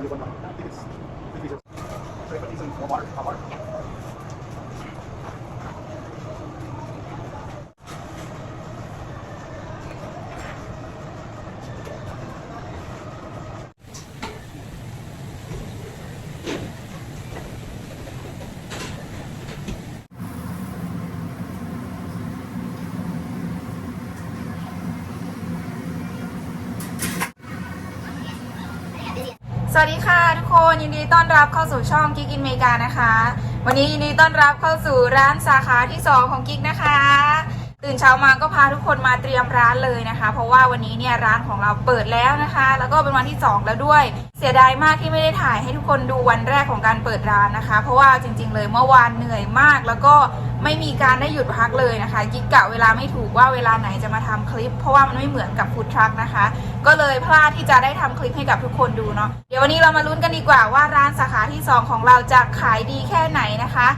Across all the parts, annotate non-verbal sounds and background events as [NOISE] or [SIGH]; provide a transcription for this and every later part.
Ano ba สวัสดีค่ะทุกคนยินดีต้อนรับเข้าสู่ช่องกิ๊กอินเมกานะคะ วันนี้ยินดีต้อนรับเข้าสู่ร้านสาขาที่ 2 ของกิ๊กนะคะ ตื่นเช้ามาก็พาทุกคนมาเตรียมร้านเลยนะคะ เพราะว่าวันนี้เนี่ยร้านของเราเปิดแล้วนะคะ แล้วก็เป็นวันที่ 2 แล้วด้วย เสียดายมากที่ไม่ได้ถ่ายให้ทุกคนดูวันแรกของการเปิดร้านนะคะ เพราะว่าจริง ๆ เลยเมื่อวานเหนื่อยมาก แล้วก็ไม่มีการได้หยุดพักเลยนะคะกิ๊กกะเวลาไม่ถูกว่าเวลาไหนจะมาทำคลิป เพราะว่ามันไม่เหมือนกับฟู้ดทรัคนะคะ ก็เลยพลาดที่จะได้ทำคลิปให้กับทุกคนดูเนาะเดี๋ยววันนี้เรามาลุ้นกันดีกว่าว่าร้านสาขาที่ 2 ของเราจะขายดีแค่ไหนนะคะ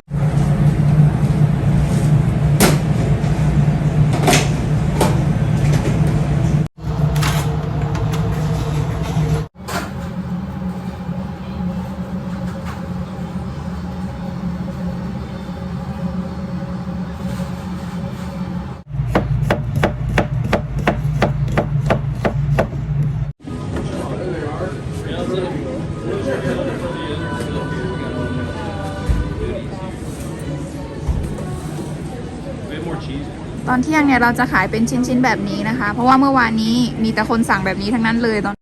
อนเที่ยงเนี่ยเราจะขายเป็นชิ้นๆแบบนี้นะคะ เพราะว่าเมื่อวานนี้มีแต่คนสั่งแบบนี้ทั้งนั้นเลยตอน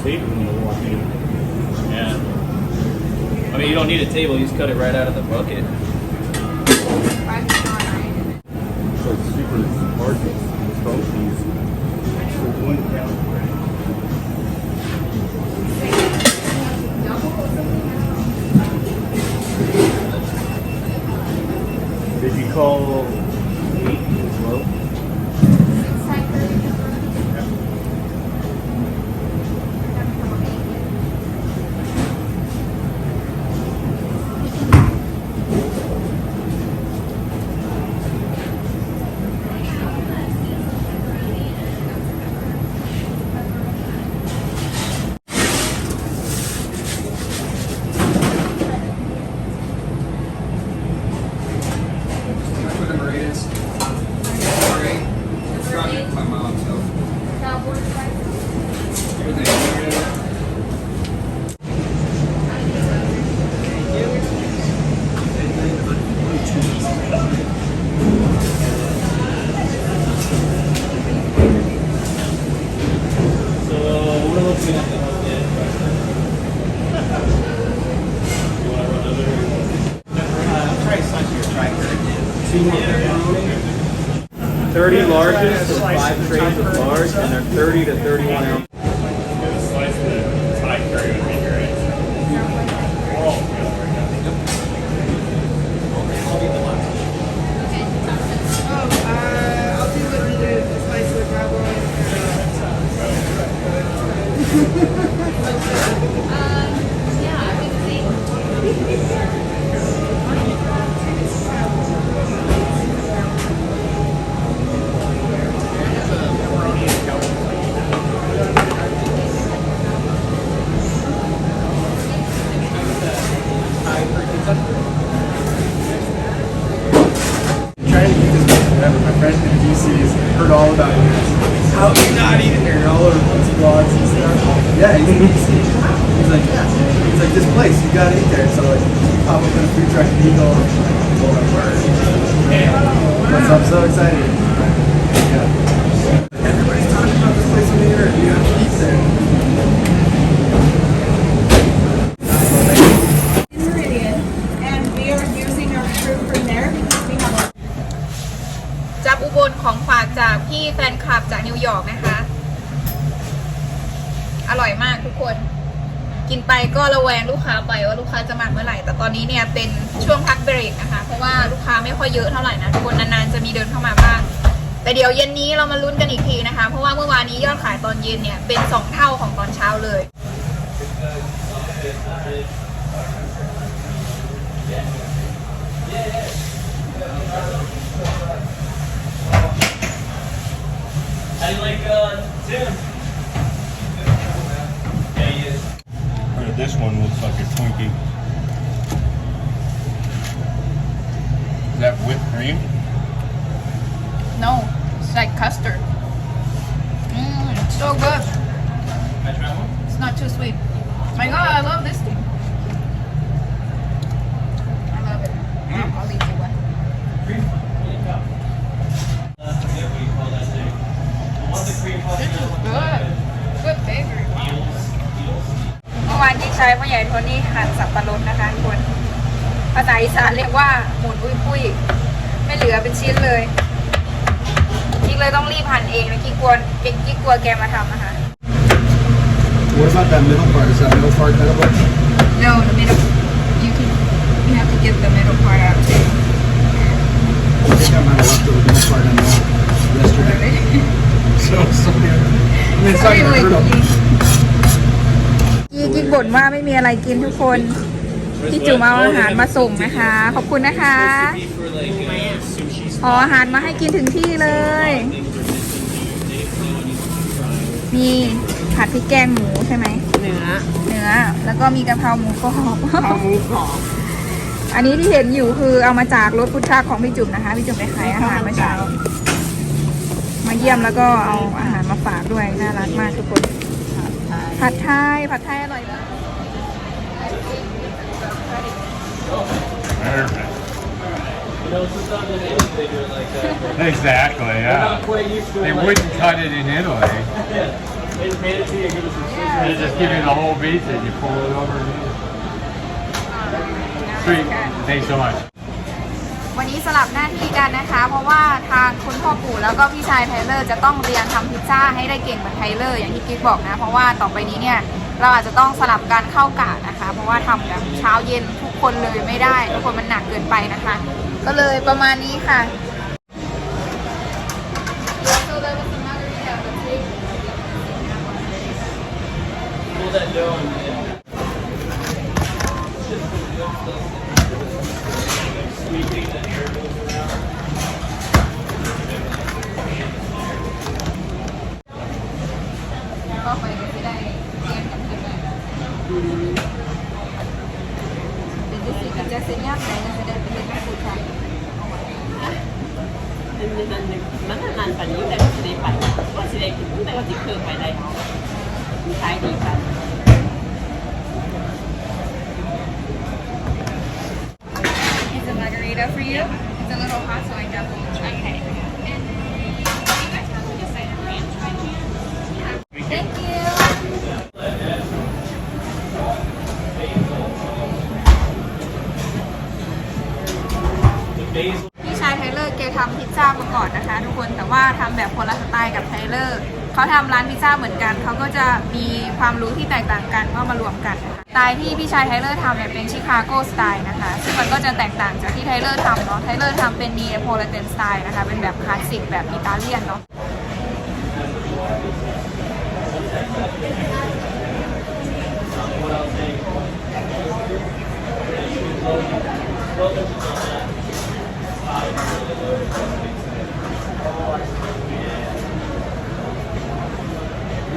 Walk. Yeah. I mean, you don't need a table. You just cut it right out of the bucket. So it's super hard to dispose these. Did you call 31 ounce. Slice the Thai curry would be great. We're all together right now. I'll do the spice with [LAUGHS] [LAUGHS] a food truck in Eagle. Well, like, word. What's up? So excited. Yeah. Everybody's talking about this place over here. You have to eat there. Meridian, and we are using our crew from there. We have จับอุบลของฝากจากพี่แฟนคลับจากนิวยอร์กนะคะ อร่อยมากทุกคน กินไปก็ระแวงลูกค้าไปว่าลูกค้าจะมาเมื่อไหร่ แต่ตอนนี้เนี่ยเป็นช่วงพักเบรกนะคะ เพราะว่าลูกค้าไม่ค่อยเยอะเท่าไหร่นะทุกคนนานๆจะมีเดินเข้ามาบ้างแต่เดี๋ยวเย็นนี้เรามาลุ้นกันอีกทีนะคะ เพราะว่าเมื่อวานนี้ยอดขายตอนเย็นเนี่ยเป็นสองเท่าของตอนเช้าเลย I like uh, Tim. Like a Twinkie. Is that whipped cream? No it's like custard mm, it's so good I try one. It's not too sweet. My God, I love this thing. I love it. I'll, I'll leave you one. Cream. Holy cow. Uh, I forget what you call that thing. What's the cream called? This is good. Good favorite. Eels. Eels. เมื่อวานที่ ใช้พ่อใหญ่โทนี่หั่นสับปะรดนะคะทุกคนภาษาอีสานเรียกว่าหมุนอุ้ยปุ้ยไม่เหลือเป็นชิ้นเลยกิ๊กเลยต้องรีบหั่นเองนะกิ๊กกลัวกิ๊กกิ๊กกลัวแกมาทำนะคะ What about that middle part? Is that middle part edible? No the middle you can you have to get the middle part out too I think I might have left the middle part in there yesterday. So sorry. I mean, it's not gonna hurt 'em. กี้กิ๊กบ่นว่าไม่มีอะไรกินทุกคนพี่จุ๋มเอาอาหารมาส่งนะคะ ขอบคุณนะคะ Be for like uh, sushi ขออาหารมาให้กินถึงที่เลย มีผัดพริกแกงหมูใช่ไหมเนื้อเนื้อ แล้วก็มีกะเพราหมูกรอบเอาหมูกรอบอันนี้ที่เห็นอยู่คือเอามาจากรถพุทธะของพี่จุ๋มนะคะพี่จุ๋มไปขายอาหารเมื่อเช้ามาเยี่ยมแล้วก็เอาอาหารมาฝากด้วยน่ารักมากทุกคน ผัดไทย ผัดไทยอร่อยมาก Perfect. You know, sometimes in Italy they do it like that. Exactly, We're not yeah. quite used to it. They like wouldn't that. cut it in Italy. Yeah. They just made it to you, give us some scissors. They just give you the whole beef and you pull it over and eat it. Sweet. Thanks so much. วันนี้สลับหน้าที่กันนะคะ เพราะว่าทางคุณพ่อปู่แล้วก็พี่ชายไทเลอร์จะต้องเรียนทำพิซซ่าให้ได้เก่งเหมือนไทเลอร์อย่างที่กิ๊กบอกนะ เพราะว่าต่อไปนี้เนี่ยเราอาจจะต้องสลับการเข้ากะนะคะ เพราะว่าทำแบบเช้าเย็นทุกคนเลยไม่ได้ทุกคนมันหนักเกินไปนะคะ ก็เลยประมาณนี้ค่ะ Pull that dough and, and sweeping ก็ไปไม่ได้เรียนกันที่ไหนเป็นดิสิกันจะเสียยากไหนนะจะได้เป็นเรื่องผู้ชายมันมันมันนานๆไปนี้แต่ก็สิได้ไปก็สิได้กินแต่ก็สิเคยไปได้ขายดีกัน It's a margarita for you. It's a little hot, so I definitely try it. And you guys have like a side of ranch by chance? Yeah. Thank you. พี่ชายไทเลอร์แกทำพิซซ่ามาก่อนนะคะ ทุกคนแต่ว่าทำแบบคนละสไตล์กับไทเลอ ร์เขาทำร้านพิซซ่าเหมือนกันเขาก็จะมีความรู้ที่แตกต่างกันก็มารวมกันนะคะสไตล์ที่พี่ชายไทเลอร์ทำเนี่ยเป็นชิคาโกสไตล์นะคะซึ่งมันก็จะแตกต่างจากที่ไทเลอร์ทำเนาะไทเลอร์ทำเป็นนีโพลิเทนสไตล์นะคะเป็นแบบคลาสสิกแบบอิตาเลียนเนาะ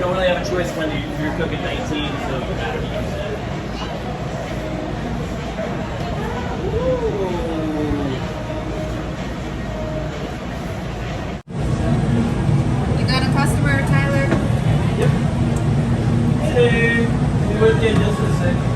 don't really have a choice when you're cooking 19, so. You got a customer, Tyler? Yep. Hey, we just a second.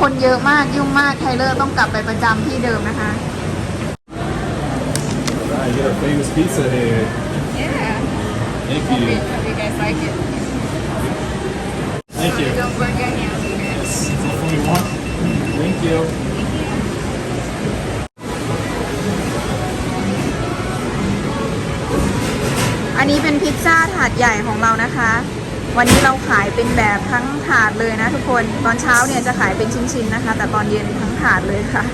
คนเยอะมากยุ่งมากไทเลอร์ต้องกลับไปประจำที่เดิมนะคะ Right, you get our famous pizza here. Yeah Thank you. hope you guys like it Thank you. don't forget here Yes, definitely want. Thank you. อันนี้เป็นพิซซ่าถาดใหญ่ของเรานะคะ วันนี้เราขายเป็นแบบทั้งถาดเลยนะทุกคน ตอนเช้าเนี่ยจะขายเป็นชิ้นๆนะคะ แต่ตอนเย็นทั้งถาดเลยค่ะ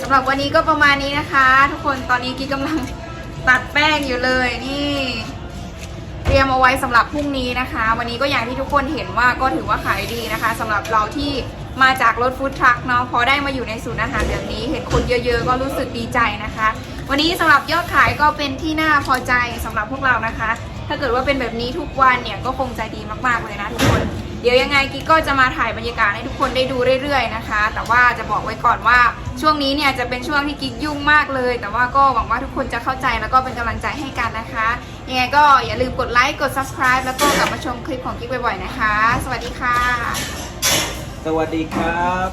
สำหรับวันนี้ก็ประมาณนี้นะคะ ทุกคนตอนนี้กิ๊กกำลังตัดแป้งอยู่เลยนี่ เตรียมเอาไว้สำหรับพรุ่งนี้นะคะ วันนี้ก็อย่างที่ทุกคนเห็นว่าก็ถือว่าขายดีนะคะสำหรับเราที่มาจากรถฟู้ดทรัคเนาะพอได้มาอยู่ในศูนย์อาหารแบบนี้ เห็นคนเยอะ ๆ ก็รู้สึกดีใจนะคะ วันนี้สำหรับยอดขายก็เป็นที่น่าพอใจสำหรับพวกเรานะคะ ถ้าเกิดว่าเป็นแบบนี้ทุกวันเนี่ยก็คงจะดีมากๆเลยนะทุกคน เดี๋ยวยังไงกิ๊กก็จะมาถ่ายบรรยากาศให้ทุกคนได้ดูเรื่อยๆนะคะ แต่ว่าจะบอกไว้ก่อนว่าช่วงนี้เนี่ยจะเป็นช่วงที่กิ๊กยุ่งมากเลย แต่ว่าก็หวังว่าทุกคนจะเข้าใจแล้วก็เป็นกำลังใจให้กันนะคะ ยังไงก็อย่าลืมกดไลค์กด subscribe แล้วก็กลับมาชมคลิปของกิ๊กบ่อยๆนะคะ สวัสดีค่ะ สวัสดีครับ